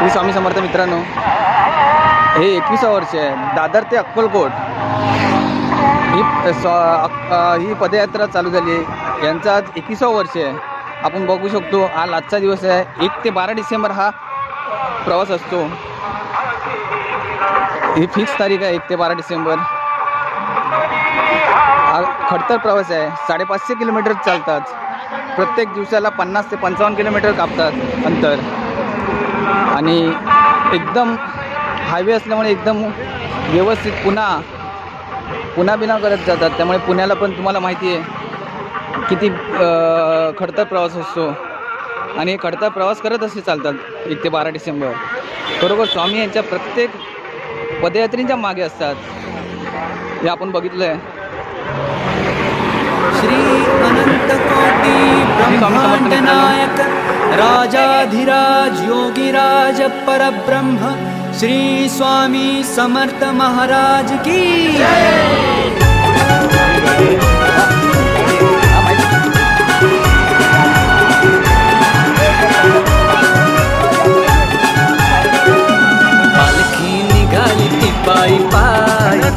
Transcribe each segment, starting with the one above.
श्री स्वामी समर्थ मित्रांनो हे एकविसावं वर्ष आहे. दादर ते अक्कलकोट. ही स्व ही पदयात्रा चालू झाली आहे. यांचं आज एकविसावं वर्ष आहे. आपण बघू शकतो आज आजचा दिवस आहे. एक ते बारा डिसेंबर हा प्रवास असतो. ही फिक्स तारीख आहे एक ते बारा डिसेंबर. हा खडतर प्रवास आहे. साडेपाचशे किलोमीटर चालतात. प्रत्येक दिवसाला पन्नास ते पंचावन्न किलोमीटर कापतात अंतर. आणि एकदम हायवे असल्यामुळे एकदम व्यवस्थित पुन्हा पुन्हा बिना करत जातात. त्यामुळे पुण्याला पण तुम्हाला माहिती आहे किती खडतर प्रवास असतो. आणि हे खडतर प्रवास करत असे चालतात एक ते बारा डिसेंबर. बरोबर स्वामी यांच्या प्रत्येक पदयात्रींच्या मागे असतात. हे आपण बघितलं आहे श्री अनंतकोटी ब्रह्मांड नायक राजाधिराज योगिराज परब्रह्म श्री स्वामी समर्थ महाराज की पालखी निघाली ती पायी पाय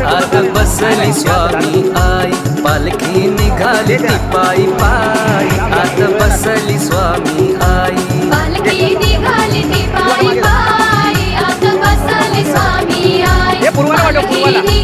आता बसली स्वामी आई पालखी निघाली ती पायी पाय. आता बसली स्वामी आई. पालखी निघाली ती पायी पायी. आता बसले स्वामी आई पालखी पूर्वाला. निघाली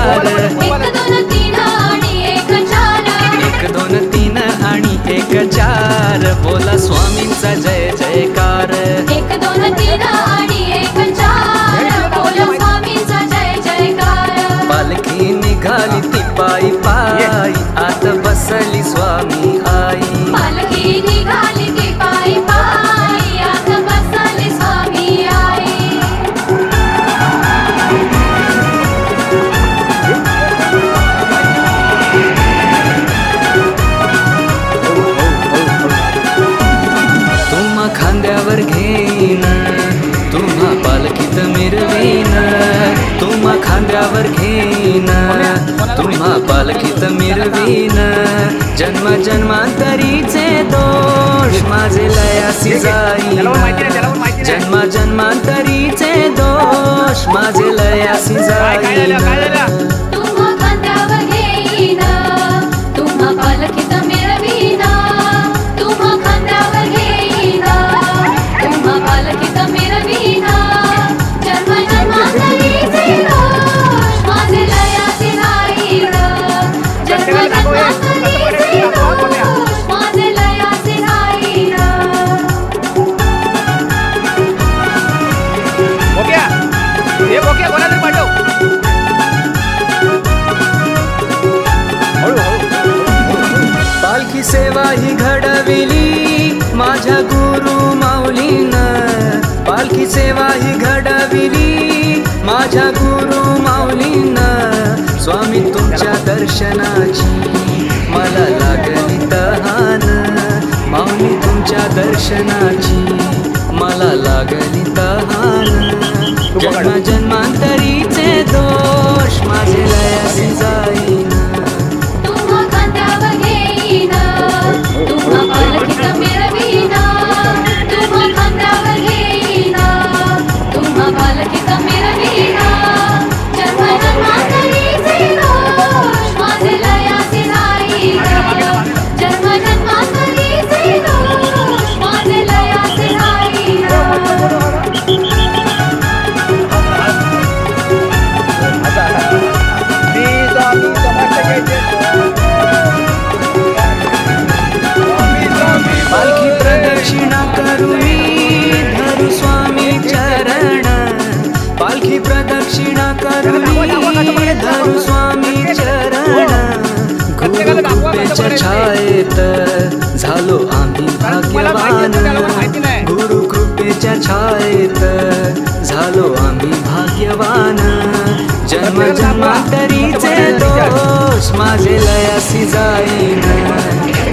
चार एक दोन तीन आणि एक चार. एक दोन तीन आणि एक चार. बोला स्वामींचा जय जयकार. एक दोन तीन आणि एक चार. बोल स्वामीचा जय जयकार. पालखी निघाली ती पायी पायी. आता बसली स्वामी आई. पालखी निघाली जाईन तुम्हा ही सेवा ही घडविली. माझ्या गुरु माऊलींना स्वामी तुमच्या दर्शनाची मला लागली तहान. माऊली तुमच्या दर्शनाची मला लागली तहान. जन्मा जन्मांतरीचे दोष माझे लयासी जाई. जन्म जन्मांतरीचे दोष माझे लयासी जाईन.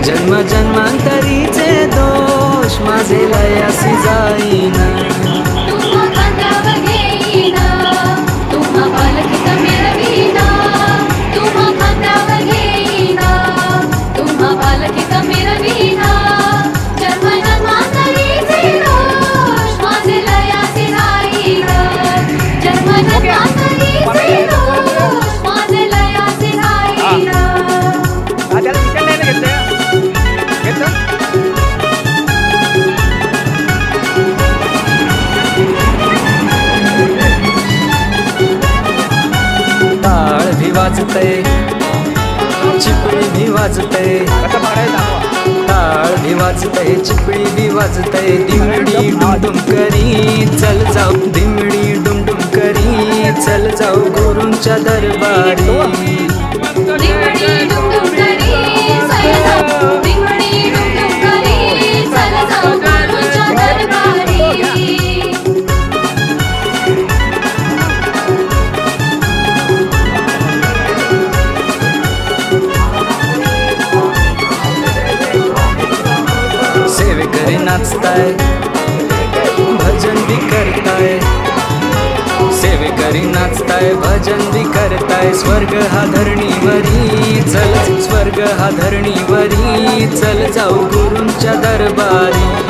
जन्म जन्मांतरीचे दोष माझे माझे लयासी जाईना. भी वाजतय. टाळ भी वाजतय चिपळी भी वाजतय दिमडी डुमडुम करी चल जाऊ. दिमडी डुमडुम करी चल जाऊ गुरूंच्या दरबारी. करताय? भजन भी करताय. सेवेकरी नाचताय भजन भी करताय. स्वर्ग हा धरणीवरी चल. स्वर्ग हा धरणीवरी चल जाऊ गुरूंच्या दरबारी.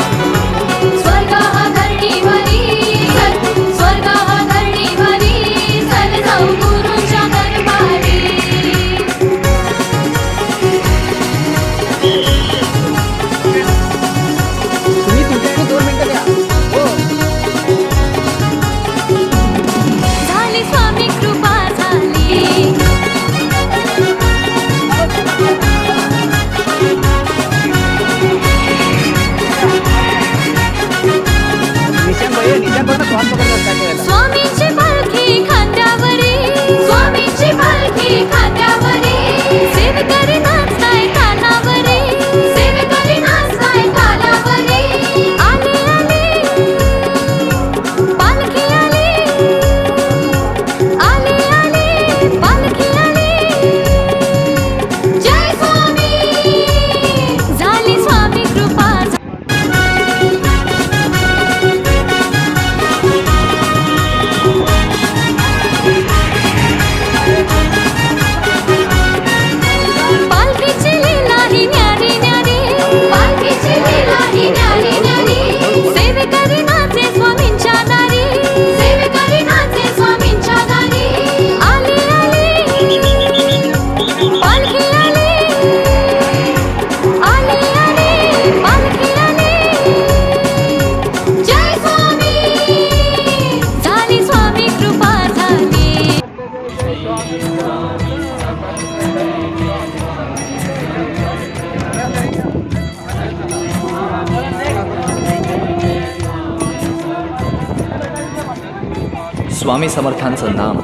स्वामी समर्थांचं नाम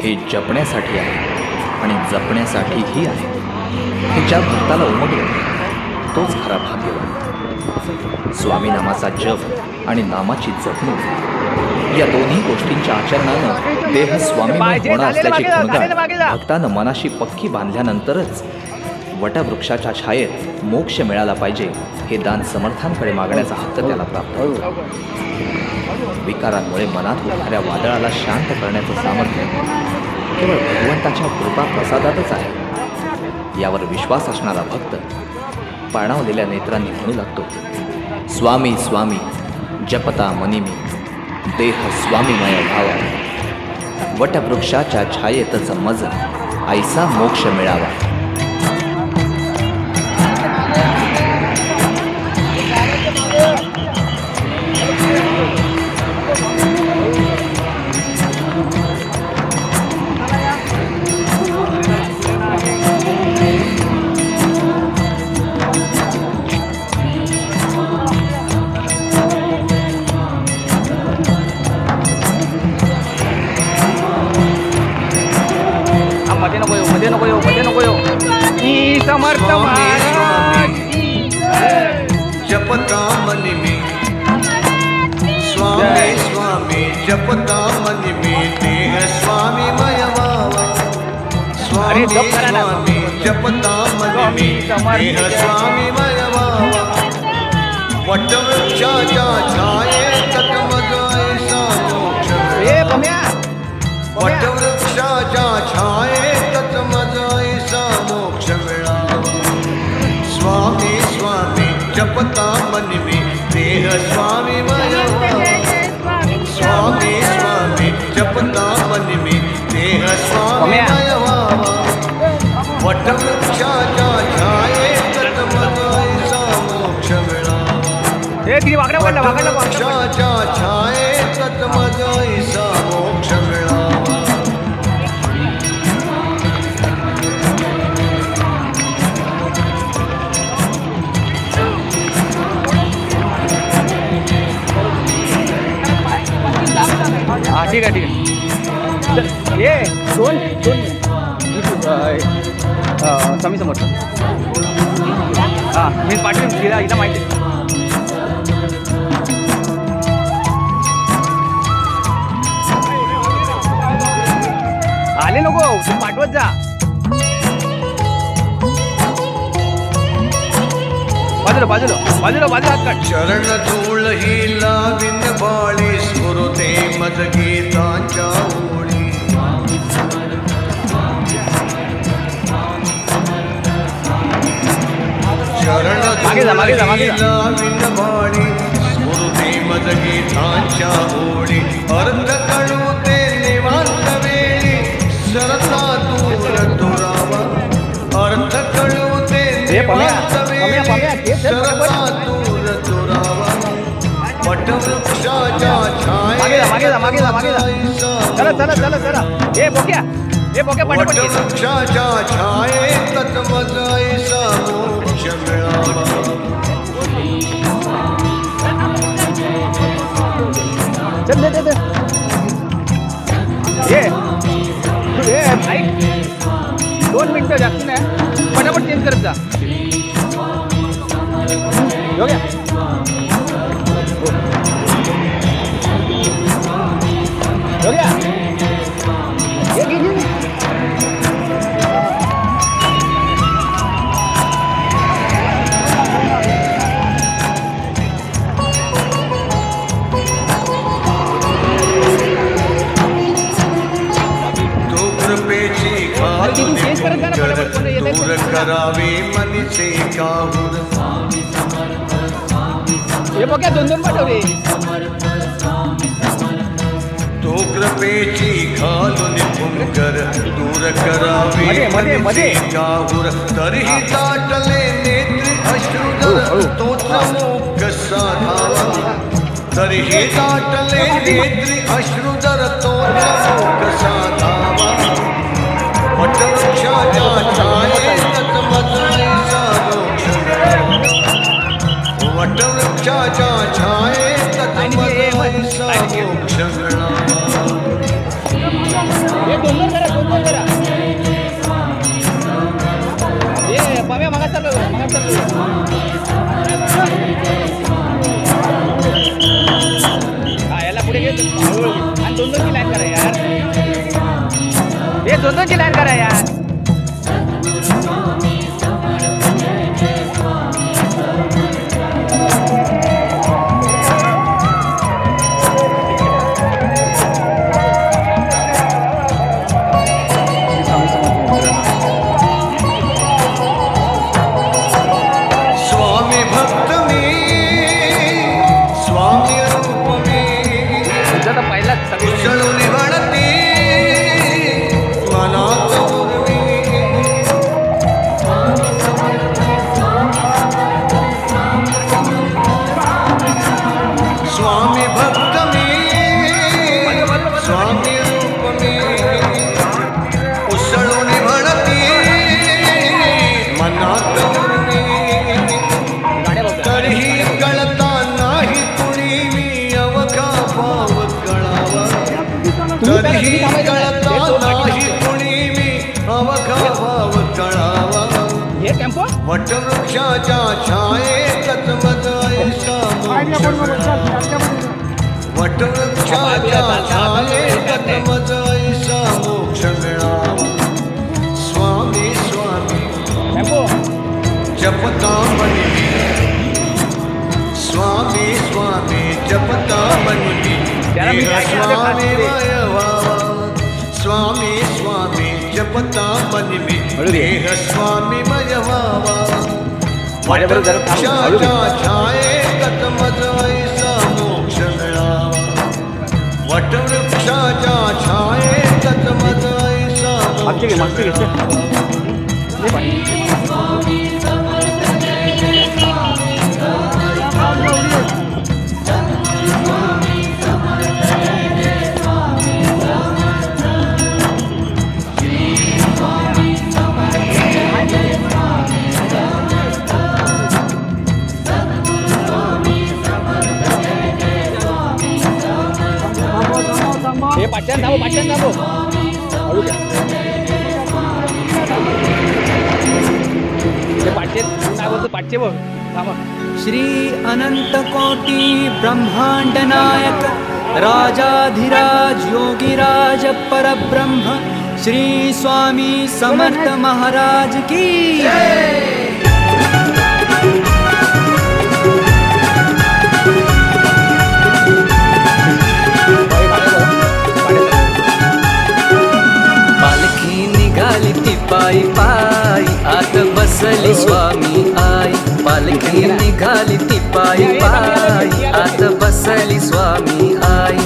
हे जपण्यासाठी आहे आणि जपण्यासाठीही आहे. हे ज्या भक्ताला उमगलं तोच खरा भाग्यवान स्वामी नामाचा जप आणि नामाची जपणूक या दोन्ही गोष्टींच्या आचरणानं देह स्वामीमय होणं असल्याची गुणगान भक्तानं मनाशी पक्की बांधल्यानंतरच वटवृक्षाच्या छायेत मोक्ष मिळाला पाहिजे हे दान समर्थांकडे मागण्याचा हक्क त्याला प्राप्त होतो. विकारांमुळे मनात होणाऱ्या वादळाला शांत करण्याचं सामर्थ्य केवळ भगवंताच्या कृपा प्रसादातच आहे. यावर विश्वास असणारा भक्त पाणावलेल्या नेत्रांनी म्हणू लागतो स्वामी स्वामी जपता मनिमी देह स्वामीमय भावा. वटवृक्षाच्या छायेतच मज ऐसा मोक्ष मिळावा. देह. स्वामी वटवृक्षाच्या छायेत मज ऐसा मोक्ष वटवृक्षाच्या छायेत मज ऐसा मोक्ष मिळावा स्वामी स्वामी जपता मन मी देह स्वामी मय स्वामी। स्वामी जपता मन मी देह स्वामी पम्या. ए तिने वाकडा पडला वाकडा मोक्ष मिळावा हा ठीक आहे ठीक आहे. चल, ये दोन दोन अं, स्वामी समोर हां मी पाठवेन तिला हिला माहिती आहे. आले नको तू पाठवत जा बाजूला बाजूला बाजूला बाजूला हात काढ चरण धूळ ही लाविन बाळी स्फुरते मज गीतांच्या शरण बाणी गुरु भीम गीतांच्या ओळी अर्ध कळू ते निवांत वेळी सरता दूर दुरावा अर्थ कळू ते निवांत वेळी सरता दूर दुरावा पटवृक्षाच्या छाया पटवृक्षाच्या छाये तत्वजायसा चला चला चला चला। ए बोक्या ए बोक्या पटापट ये. वटवृक्षाच्या छायेत तत्मज ऐसा मोक्ष मिळावा चल दे दे दे ये तू ये ऐक दोन मिनिटं जास्त नाही पटापट चेंज करत जा। हो गया? करावे मन से काहुर ये पके दोन दोन पाठवले तो कृपेची घालून फुंकर दूर करावे मन से काहुर तरही ताटले नेत्र अश्रुधर तो स्तोत्रमोक साधावा तरही ताटले नेत्र अश्रुधर तोत्रमोक साधावा पटवृक्षाच्या छाये वटवृक्षाच्या छायेत मोक्ष मिळावा. स्वामी स्वामी स्वामी जपता मन में. देह स्वामी मय व्हावा वटवृक्षाच्या छायेत मज ऐसा मोक्ष मिळावा. वटवृक्षाच्या छायेत मज ऐसा मोक्ष मिळावा. पाचशे थांबो पाचशे थांबो हळू घ्या ते पाचशे काय बोलतो पाचशे बघ. थांबा श्री अनंत कोटी ब्रह्मांड नायक राजाधिराज योगीराज परब्रह्म श्री स्वामी समर्थ महाराज की पायी पायी. आत बसली स्वामी आई. पालखी निघाली ती पायी पायी. आत बसली स्वामी आई.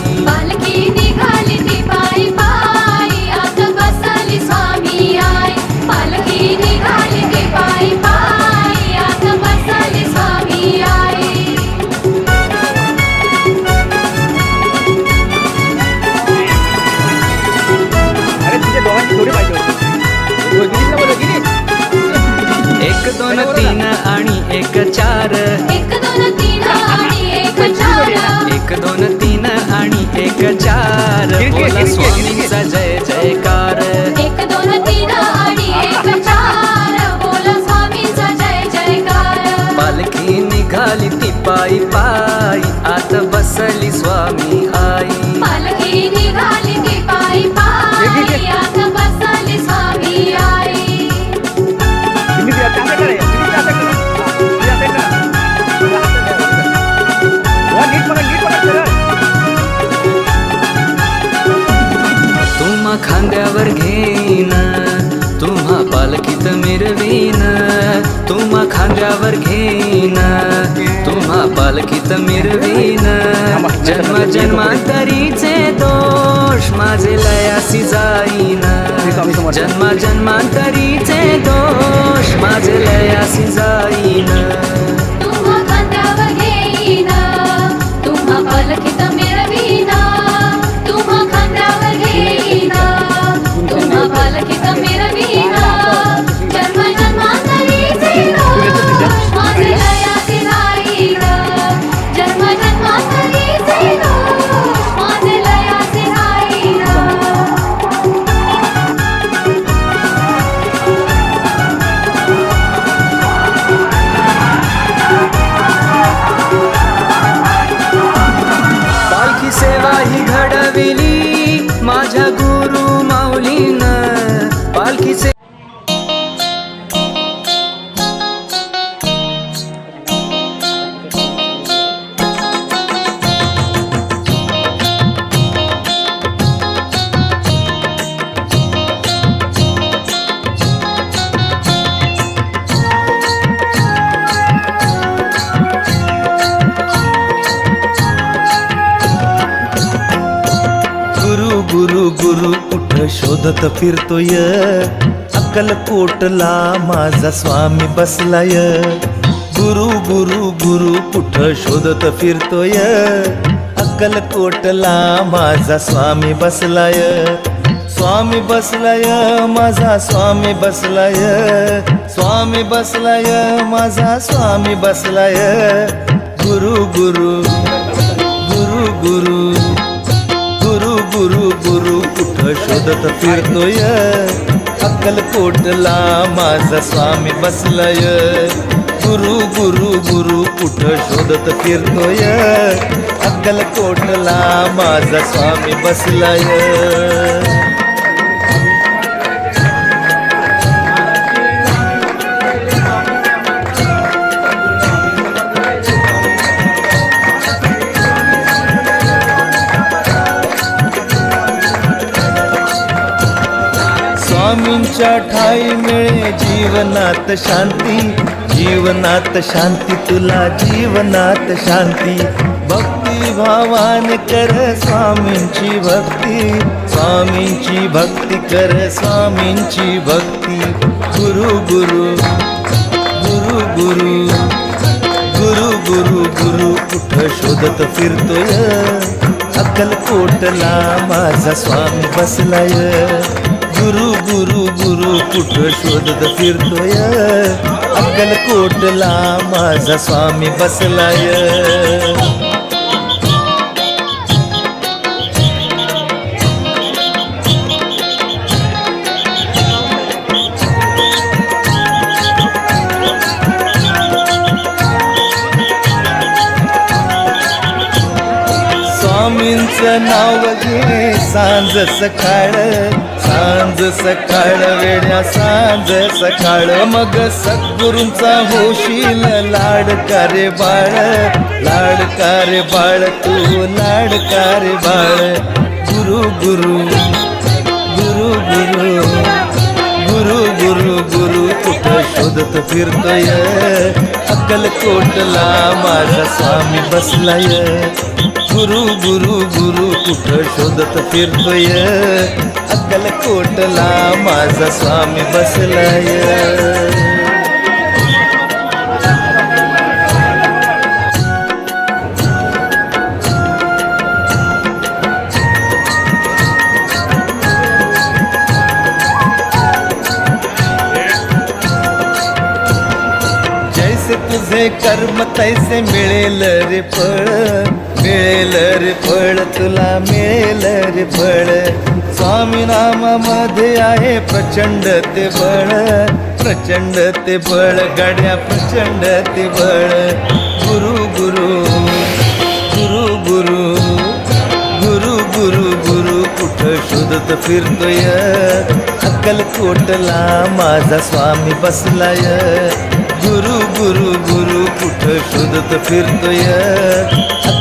चार एक दोन तीन आणि एक चार. एक दोन तीन आणि एक चार. बोला स्वामींचा जय जयकार. एक दोन तीन आणि एक चार. बोल स्वामींचा जय जयकार. पालखी निघाली ती पायी पायी. आत बसली स्वामी आई. पालखी निघाली खांद्यावर घेईन. तुम्हा पालखीत मिरवीन. तुम्हा खांद्यावर घेईन. तुम्हा पालखीत मिरवीन. जन्म जन्मांतरीचे दोष माझे लयासी जाईन. जन्म जन्मांतरीचे दोष माझे लयासी जाईन. गुरु गुरु कुठ शोधत फिरतोय. अक्कलकोटला माझा स्वामी बसलाय. गुरु गुरु गुरु कुठ शोधत फिरतोय. अक्कलकोटला माझा स्वामी बसलाय. स्वामी बसलाय माझा स्वामी बसलाय. स्वामी बसलाय माझा स्वामी बसलाय. गुरु गुरु गुरु गुरु. गुरु गुरु गुरु कुठ शोधत फिरतोय. अक्कलकोटला माझा स्वामी बसलाय. गुरु गुरु गुरु कुठ शोधत फिरतोय. अक्कलकोटला माझा स्वामी बसलाय. स्वामींच्या ठाई मिळे जीवनात शांती. जीवनात शांती तुला जीवनात शांती. भक्ती भावान कर स्वामींची भक्ती. स्वामींची भक्ती कर स्वामींची भक्ती. गुरु गुरु गुरु गुरु गुरु गुरु गुरु कुठ शोधत फिरतोय. अक्कलकोटला माझा स्वामी बसलाय. गुरु गुरु गुरु कुठ शोधत फिरतोय? अक्कलकोटला माझा स्वामी बसलाय. स्वामींचं नाव घे सांज सकाळ सांज सकाळ वेड्या सांज सकाळ. मग सद्गुरूंचा होशील लाड रे बाळ. लाड रे बाळ तू लाड रे बाळ. गुरु गुरु गुरु गुरु गुरु गुरु गुरु कुठं शोधत फिरतोय? अक्कलकोटला माझा स्वामी बसलाय. गुरु गुरु गुरु कुठं शोधत फिरतोय? अक्कलकोटला माझा स्वामी बसलाय. जैसे तुझे कर्म तैसे मिळेल रे फळ मिळेल फळ तुला मिळेल फळ. स्वामी नामामध्ये आहे प्रचंड ते बळ प्रचंड ते बळ गाड्या प्रचंड ते बळ गुरु गुरु गुरु गुरु गुरु गुरु गुरु कुठं शोधत फिरतोय? अक्कलकोटला माझा स्वामी बसलाय. गुरु गुरु गुरु कुठं शोधत फिरतोय?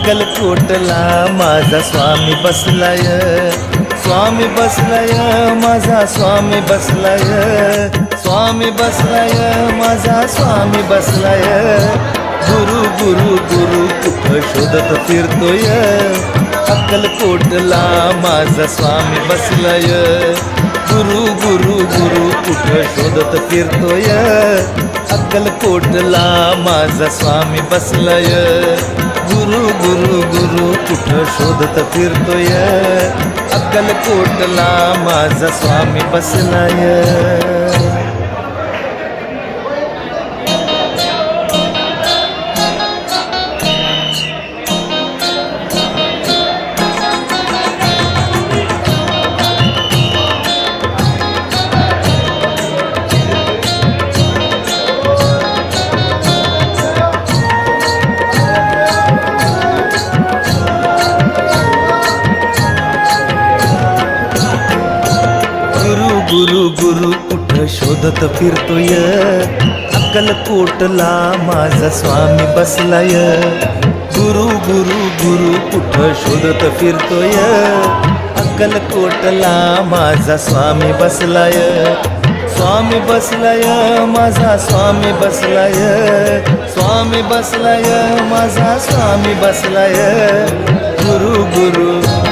अक्कलकोटला माझा स्वामी बसलाय. स्वामी बसलाय माझा स्वामी बसलाय. स्वामी बसलाय माझा स्वामी बसलाय. गुरु गुरु गुरु कुठं शोधत फिरतोय. अक्कलकोटला माझा स्वामी बसलाय. गुरु गुरु गुरु कुठ शोधत फिरतोय. अक्कलकोटला माझा स्वामी बसलाय. गुरु गुरु गुरु कुठं शोधत फिरतोय? अक्कलकोटला माझा स्वामी बसलाय. गुरु गुरु कुठ शोधत फिरतोय. अक्कलकोटला माझा स्वामी बसलाय. गुरु गुरु गुरु कुठ शोधत फिरतोय. अक्कलकोटला माझा स्वामी बसलाय. स्वामी बसलाय माझा स्वामी बसलाय. स्वामी बसलाय माझा स्वामी बसलाय. गुरु गुरु गुरु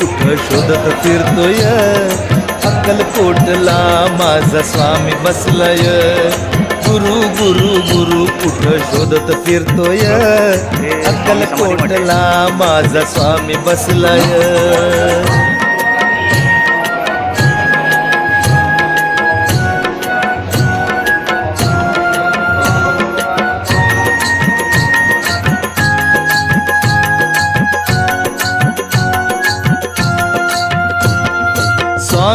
कुठं शोधत फिरतोय. अक्कलकोटला माझा स्वामी बसलाय. गुरु गुरु गुरु कुठं शोधत फिरतोय? अक्कलकोटला माझा स्वामी बसलाय.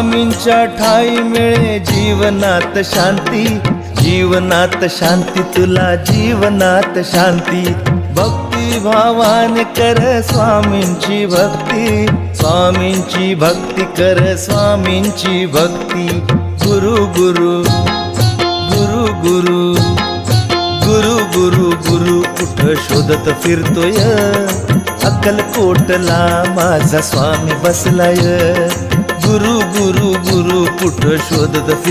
स्वामींच्या ठाई मिळे जीवनात शांती. जीवनात शांती तुला जीवनात शांती. भक्ती भावाने कर स्वामींची भक्ती. स्वामींची भक्ती कर स्वामींची भक्ती. गुरु गुरु गुरु गुरु गुरु गुरु गुरु कुठं शोधत फिरतोय. अक्कलकोटला माझा स्वामी बसलाय. गुरु गुरु गुरु कुठं शोधत फिर